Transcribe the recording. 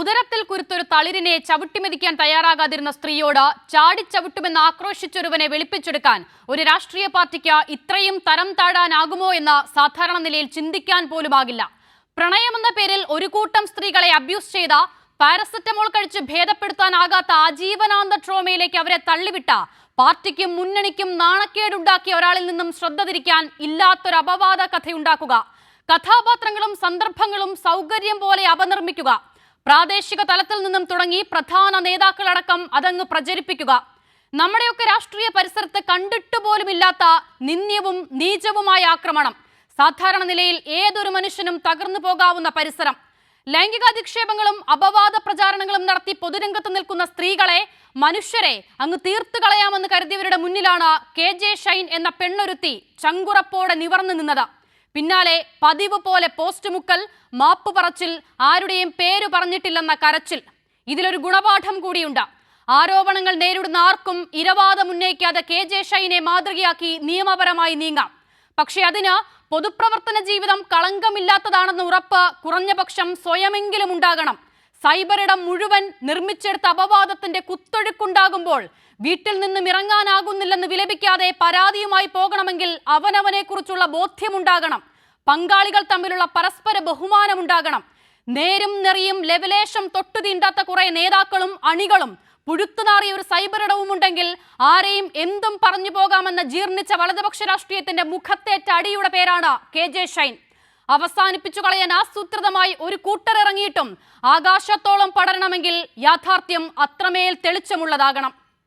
ഉദരത്തിൽ കുരുത്തൊരു തളിരിനെ ചവിട്ടിമെതിക്കാൻ തയ്യാറാകാതിരുന്ന സ്ത്രീയോട് ചാടിച്ചവിട്ടുമെന്ന് ആക്രോശിച്ചൊരുവനെ വെളുപ്പിച്ചെടുക്കാൻ ഒരു രാഷ്ട്രീയ പാർട്ടിക്ക് ഇത്രയും തരം താഴാനാകുമോ എന്ന് സാധാരണ നിലയിൽ ചിന്തിക്കാൻ പോലുമാകില്ല. പ്രണയമെന്ന പേരിൽ ഒരു കൂട്ടം സ്ത്രീകളെ അബ്യൂസ് ചെയ്ത പാരസെറ്റമോൾ കഴിച്ച് ഭേദപ്പെടുത്താനാകാത്ത ആജീവനാന്ത ട്രോമയിലേക്ക് അവരെ തള്ളിവിട്ട പാർട്ടിക്കും മുന്നണിക്കും നാണക്കേടുണ്ടാക്കിയ ഒരാളിൽ നിന്നും ശ്രദ്ധ തിരിക്കാൻ ഇല്ലാത്തൊരു അപവാദ കഥയുണ്ടാക്കുക. കഥാപാത്രങ്ങളും സന്ദർഭങ്ങളും സൗകര്യം പോലെ അപനിർമ്മിക്കുക. പ്രാദേശിക തലത്തിൽ നിന്നും തുടങ്ങി പ്രധാന നേതാക്കളടക്കം അതങ്ങ് പ്രചരിപ്പിക്കുക. നമ്മുടെയൊക്കെ രാഷ്ട്രീയ പരിസരത്ത് കണ്ടിട്ട് പോലുമില്ലാത്ത നിന്ദ്യവും നീചവുമായ ആക്രമണം. സാധാരണ നിലയിൽ ഏതൊരു മനുഷ്യനും തകർന്നു പോകാവുന്ന പരിസരം. ലൈംഗികാധിക്ഷേപങ്ങളും അപവാദ പ്രചാരണങ്ങളും നടത്തി പൊതുരംഗത്ത് നിൽക്കുന്ന സ്ത്രീകളെ മനുഷ്യരെ അങ്ങ് തീർത്തു കളയാമെന്ന് കരുതിയവരുടെ മുന്നിലാണ് കെ ജെ ഷൈൻ എന്ന പെണ്ണൊരുത്തി ചങ്കുറപ്പോടെ നിവർന്നു നിന്നത്. പിന്നാലെ പതിവ് പോലെ പോസ്റ്റ് മുക്കൽ മാപ്പ് പറച്ചിൽ ആരുടെയും പേര് പറഞ്ഞിട്ടില്ലെന്ന കരച്ചിൽ. ഇതിലൊരു ഗുണപാഠം കൂടിയുണ്ട്. ആരോപണങ്ങൾ നേരിടുന്ന ആർക്കും ഇരവാദം ഉന്നയിക്കാതെ കെ ജെ ഷൈനെ മാതൃകയാക്കി നിയമപരമായി നീങ്ങാം. പക്ഷെ അതിന് പൊതുപ്രവർത്തന ജീവിതം കളങ്കമില്ലാത്തതാണെന്ന ഉറപ്പ് കുറഞ്ഞപക്ഷം സ്വയമെങ്കിലും ഉണ്ടാകണം. സൈബർ ഇടം മുഴുവൻ നിർമ്മിച്ചെടുത്ത അപവാദത്തിന്റെ കുത്തൊഴുക്കുണ്ടാകുമ്പോൾ വീട്ടിൽ നിന്നും ഇറങ്ങാനാകുന്നില്ലെന്ന് വിലപിക്കാതെ പരാതിയുമായി പോകണമെങ്കിൽ അവനവനെ കുറിച്ചുള്ള ബോധ്യമുണ്ടാകണം. പങ്കാളികൾ തമ്മിലുള്ള പരസ്പര ബഹുമാനമുണ്ടാകണം. നേരും നെറിയും ലെവലേശം തൊട്ടു തീണ്ടാത്ത കുറെ നേതാക്കളും അണികളും പുഴുത്തുനാറിയ ഒരു സൈബർ ഇടവും ഉണ്ടെങ്കിൽ ആരെയും എന്തും പറഞ്ഞു പോകാമെന്ന ജീർണിച്ച വലതുപക്ഷ രാഷ്ട്രീയത്തിന്റെ മുഖത്തേറ്റ അടിയുടെ പേരാണ് കെ ജെ ഷൈൻ. അവസാനിപ്പിച്ചു കളയാൻ ആസൂത്രിതമായി ഒരു കൂട്ടർ ഇറങ്ങിയിട്ടും ആകാശത്തോളം പടരണമെങ്കിൽ യാഥാർത്ഥ്യം അത്രമേൽ തെളിച്ചമുള്ളതാകണം.